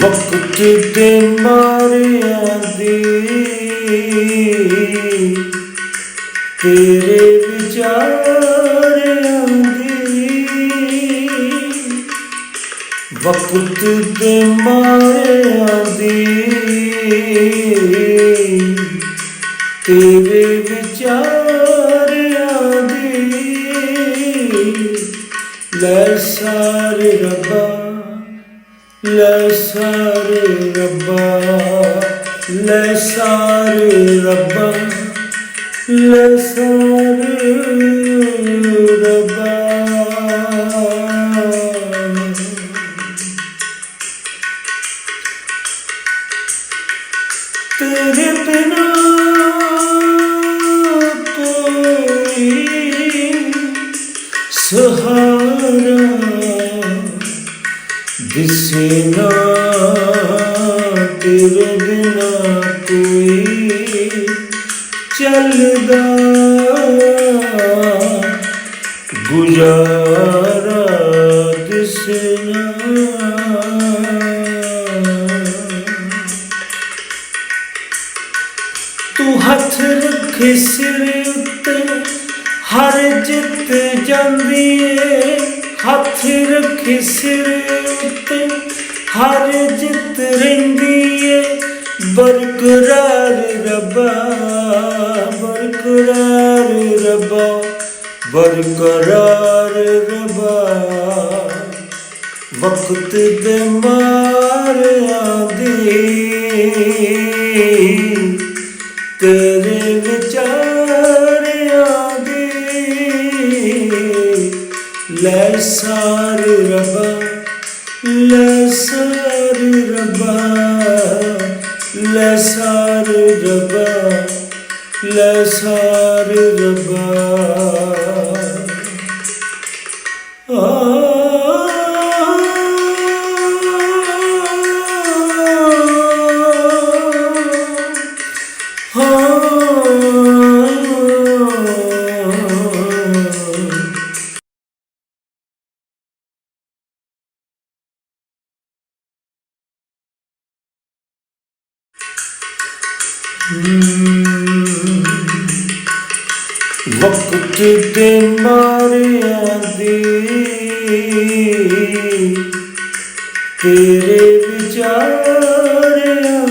ਵਕਤ ਦੇ ਮਾਰਿਆਂ ਦੀ ਤੇਰੇ ਵਿਚਾਰਿਆਂ ਦੀ ਵਕਤ ਦੇ ਮਾਰਿਆਂ ਦੀ ਤੇਰੇ ਵਿਚਾਰਿਆਂ ਸਾਰੇ ਰੱਬਾ ਲੈ ਸਾਰੇ ਰੱਬਾ ਲੈ ਸਾਰੇ ਰੱਬਾ ਲੈ ਸਾਰੇ ਰੱਬਾ ਤੇਰੇ ਬਿਨਾ ਕੋਈ ਸਹਾਰਾ ਦਿਸੇ ਨਾ ਤੇਰੇ ਬਿਨਾ ਕੋਈ ਚੱਲਦਾ। ਗੁਜ਼ਾਰਾ ਦਿਸੇ ਨਾ ਤੂੰ ਹੱਥ ਰੱਖੇ ਸਿਰ ਹਰ ਜਿੱਤ ਜਾਂਦੀ ਏ, ਹੱਥ ਰੱਖੇ ਸਿਰ ਉੱਤੇ। ਹਰ ਜਿੱਤ ਰਹਿੰਦੀ ਏ, ਬਰਕਰਾਰ ਰੱਬਾ ਬਰਕਰਾਰ ਰੱਬਾ ਬਰਕਰਾਰ ਰੱਬਾ। ਵਕਤ ਦੇ ਮਾਰਿਆਂ ਦੀ ਤੇਰੇ La sa re ra ba La sa re ra ba La Ah Oh ਵਕਤ ਦੇ ਮਾਰਿਆਂ ਦੀ ਤੇਰੇ ਵਿਚਾਰਿਆਂ